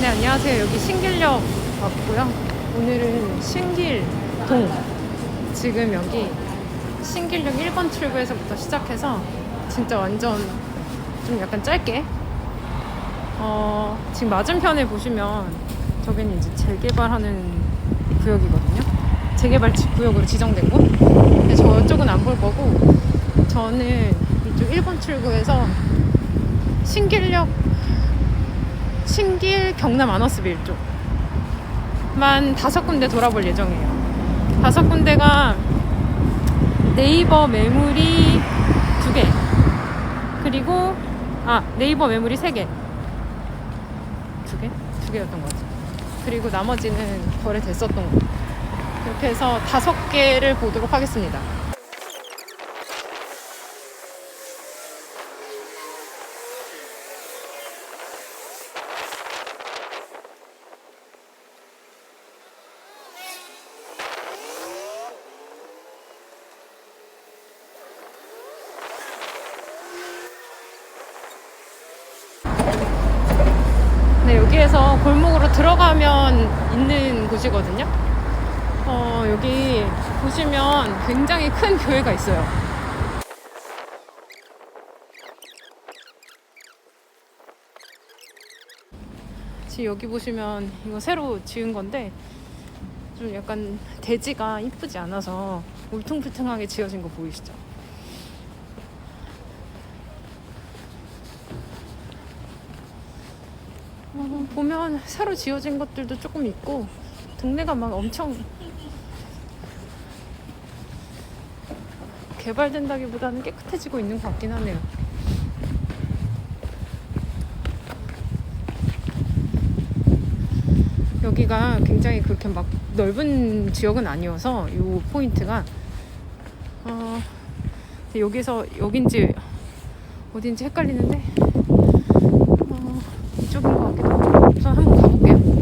네, 안녕하세요. 여기 신길역 왔고요. 오늘은 신길동. 지금 여기 신길역 1번 출구에서부터 시작해서 진짜 완전 좀 약간 짧게. 어, 지금 맞은편에 보시면 저기는 이제 재개발하는 구역이거든요. 재개발 지- 구역으로 지정된 곳. 근데 저쪽은 안 볼 거고 저는 이쪽 1번 출구에서 신길역 신길 경남 아너스빌 쪽만 다섯 군데 돌아볼 예정이에요. 다섯 군데가 네이버 매물이 두 개, 그리고 아 네이버 매물이 세 개, 두 개, 두 개였던 것 같아요. 그리고 나머지는 거래됐었던 거. 이렇게 해서 다섯 개를 보도록 하겠습니다. 네, 여기에서 골목으로 들어가면 있는 곳이거든요. 어, 여기 보시면 굉장히 큰 교회가 있어요. 지금 여기 보시면 이거 새로 지은 건데 좀 약간 대지가 이쁘지 않아서 울퉁불퉁하게 지어진 거 보이시죠? 보면 새로 지어진 것들도 조금 있고 동네가 막 엄청 개발된다기보다는 깨끗해지고 있는 것 같긴 하네요. 여기가 굉장히 그렇게 막 넓은 지역은 아니어서 이 포인트가 어, 여기서 여긴지 어딘지 헷갈리는데 어, 이쪽인 것 같기도 하고 우선 한번 가볼게요.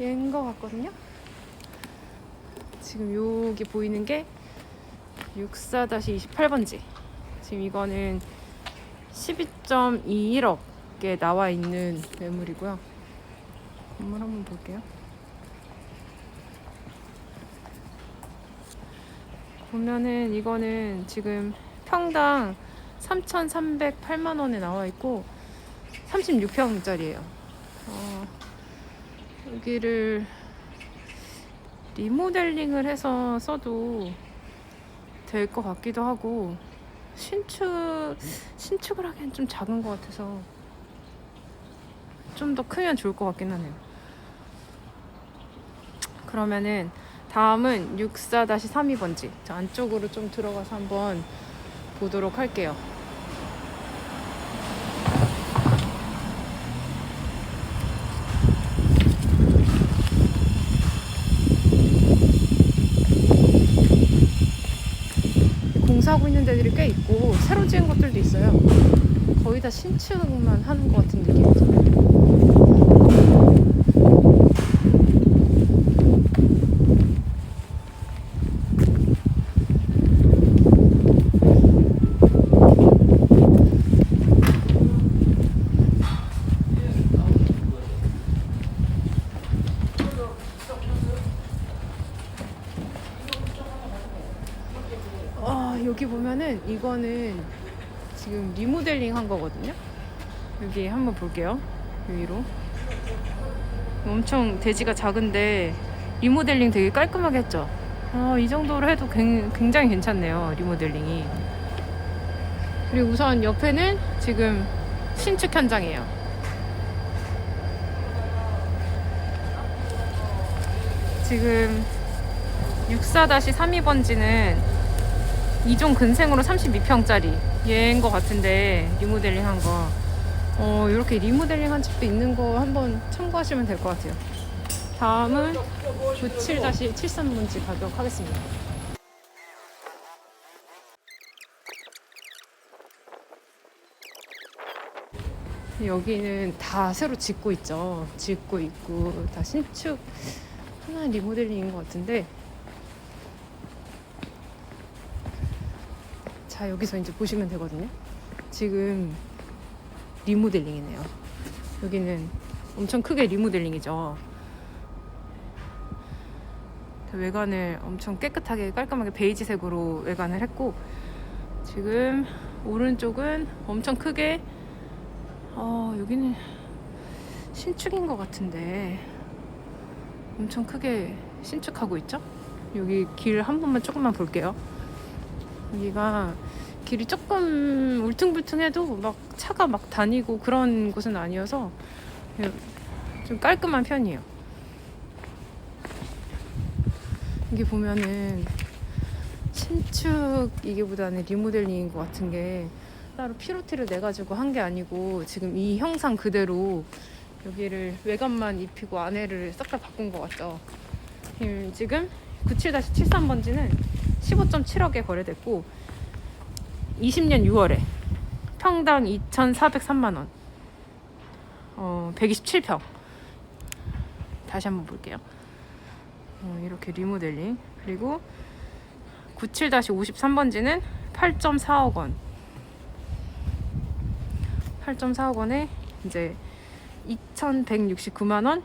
얘인 것 같거든요. 지금 여기 보이는 게 64-28번지. 지금 이거는 12.21억에 나와 있는 매물이고요. 건물 한번 볼게요. 보면은 이거는 지금 평당 3,308만 원에 나와 있고 36평짜리예요. 어, 여기를 리모델링을 해서 써도 될 것 같기도 하고 신축 신축을 하기엔 좀 작은 것 같아서 좀 더 크면 좋을 것 같긴 하네요. 그러면은 다음은 64-32번지 저 안쪽으로 좀 들어가서 한번 보도록 할게요. 하고 있는 데들이 꽤 있고 새로 지은 것들도 있어요. 거의 다 신축만 하는 것 같은 느낌이 들어요. 아, 여기 보면은 이거는 지금 리모델링 한 거거든요. 여기 한번 볼게요. 여기로. 엄청 대지가 작은데 리모델링 되게 깔끔하게 했죠. 아, 이 정도로 해도 굉- 굉장히 괜찮네요. 리모델링이. 그리고 우선 옆에는 지금 신축 현장이에요. 지금 64-32번지는 2종 근생으로 32평짜리. 얘인 것 같은데 리모델링 한거. 어, 이렇게 리모델링 한 집도 있는 거 한번 참고하시면 될 것 같아요. 다음은 97-73문지 가격 하겠습니다. 여기는 다 새로 짓고 있죠. 짓고 있고 다 신축 하나 리모델링인 것 같은데 자 여기서 이제 보시면 되거든요. 지금 리모델링이네요. 여기는 엄청 크게 리모델링이죠. 외관을 엄청 깨끗하게 깔끔하게 베이지색으로 외관을 했고 지금 오른쪽은 엄청 크게 어 여기는 신축인 것 같은데 엄청 크게 신축하고 있죠? 여기 길 한 번만 조금만 볼게요. 여기가 길이 조금 울퉁불퉁해도 막 차가 막 다니고 그런 곳은 아니어서 좀 깔끔한 편이에요. 이게 보면은 신축 이게보다는 리모델링인 것 같은 게 따로 피로티를 내 가지고 한 게 아니고 지금 이 형상 그대로 여기를 외관만 입히고 안에를 싹 다 바꾼 것 같죠. 음, 지금 97-73번지는 15.7억에 거래됐고 20년 6월에 평당 2,403만 원. 어, 127평. 다시 한번 볼게요. 어, 이렇게 리모델링. 그리고 97-53번지는 8.4억 원. 8.4억 원에 이제 2,169만 원.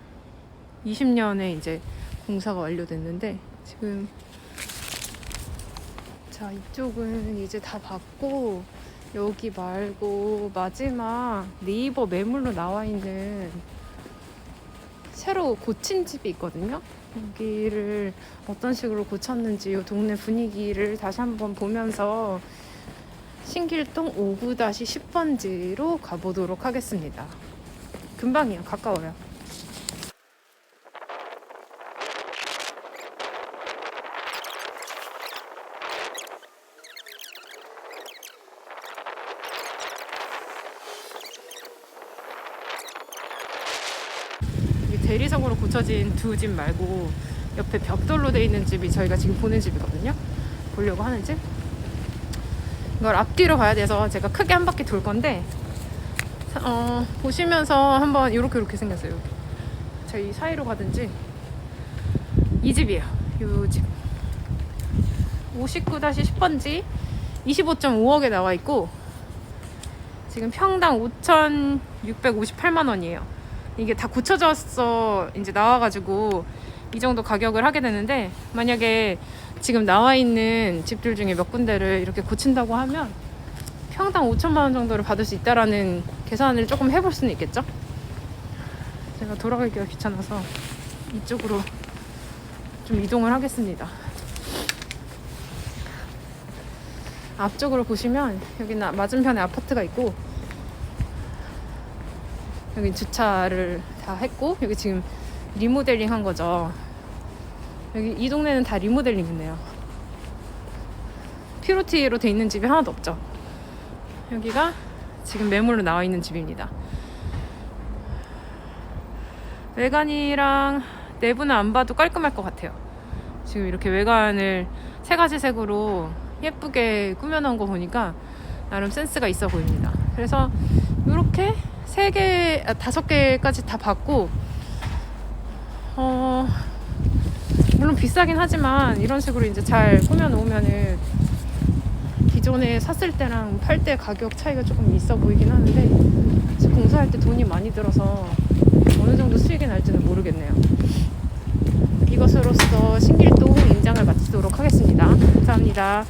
20년에 이제 공사가 완료됐는데 지금 자 이쪽은 이제 다 봤고 여기 말고 마지막 네이버 매물로 나와 있는 새로 고친 집이 있거든요. 여기를 어떤 식으로 고쳤는지 이 동네 분위기를 다시 한번 보면서 신길동 59-10번지로 가보도록 하겠습니다. 금방이요. 가까워요. 이 대리석으로 고쳐진 두 집 말고 옆에 벽돌로 돼 있는 집이 저희가 지금 보는 집이거든요. 보려고 하는 집. 이걸 앞뒤로 봐야 돼서 제가 크게 한 바퀴 돌 건데 어, 보시면서 한번 이렇게 이렇게 생겼어요. 저희 사이로 가든지 이 집이에요. 이 집. 59-10번지 25.5억에 나와 있고 지금 평당 5,658만 원이에요. 이게 다 고쳐져서 이제 나와가지고 이 정도 가격을 하게 되는데 만약에 지금 나와 있는 집들 중에 몇 군데를 이렇게 고친다고 하면 평당 5천만 원 정도를 받을 수 있다라는 계산을 조금 해볼 수는 있겠죠? 제가 돌아가기가 귀찮아서 이쪽으로 좀 이동을 하겠습니다. 앞쪽으로 보시면 여기 나 맞은편에 아파트가 있고 여기 주차를 다 했고 여기 지금 리모델링 한 거죠. 여기 이 동네는 다 리모델링 있네요. 피로티로 돼 있는 집이 하나도 없죠. 여기가 지금 매물로 나와 있는 집입니다. 외관이랑 내부는 안 봐도 깔끔할 것 같아요. 지금 이렇게 외관을 세 가지 색으로 예쁘게 꾸며놓은 거 보니까 나름 센스가 있어 보입니다. 그래서 이렇게 세 개, 아, 다섯 개까지 다 받고, 어, 물론 비싸긴 하지만 이런 식으로 이제 잘 꾸며 놓으면은 기존에 샀을 때랑 팔 때 가격 차이가 조금 있어 보이긴 하는데, 공사할 때 돈이 많이 들어서 어느 정도 수익이 날지는 모르겠네요. 이것으로써 신길동 인장을 마치도록 하겠습니다. 감사합니다.